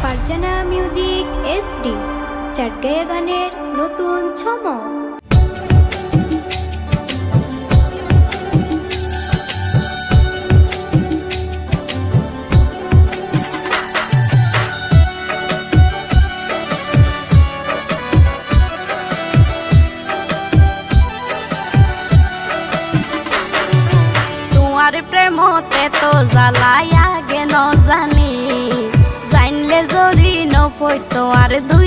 Farzana music SD চাটগায়া গানের নতুন ছমক প্রেমতে তো জ্বালায়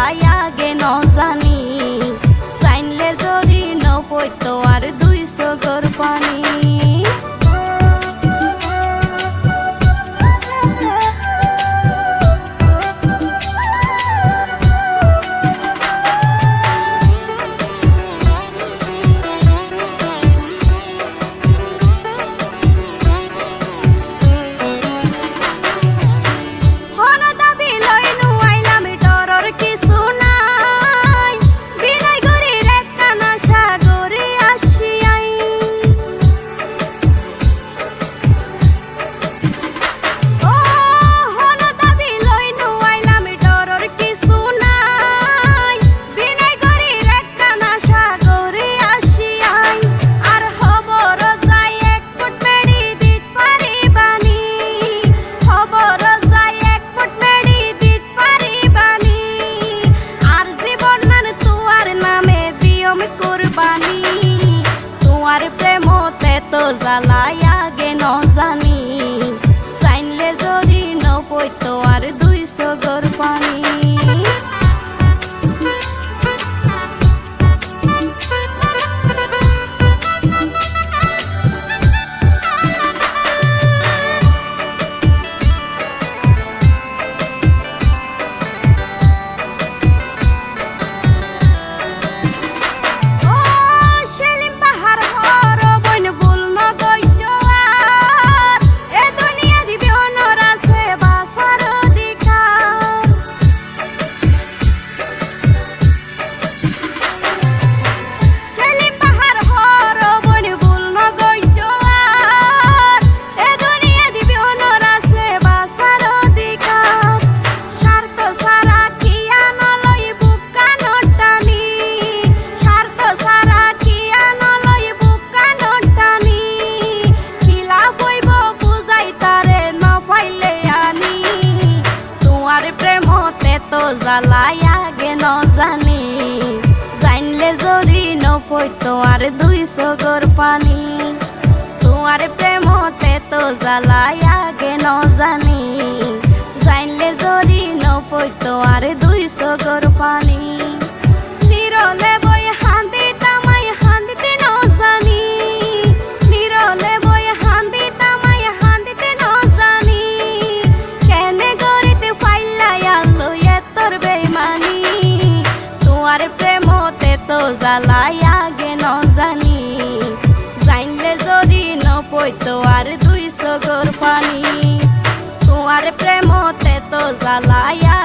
I Ayah জ্বালায়া গেন জানি জানলে জরি নফইতো আর দুই সগর পানি। তোমার প্রেমতে তো জ্বালায়া গেন জানি জানলে জরি নফইতো আর দুই সগর পানি। জ্বালায়া গেন জানি জানলে যদি নপইতো আর দুই চকর পানি। তোমার প্রেমতে তো জ্বালায়া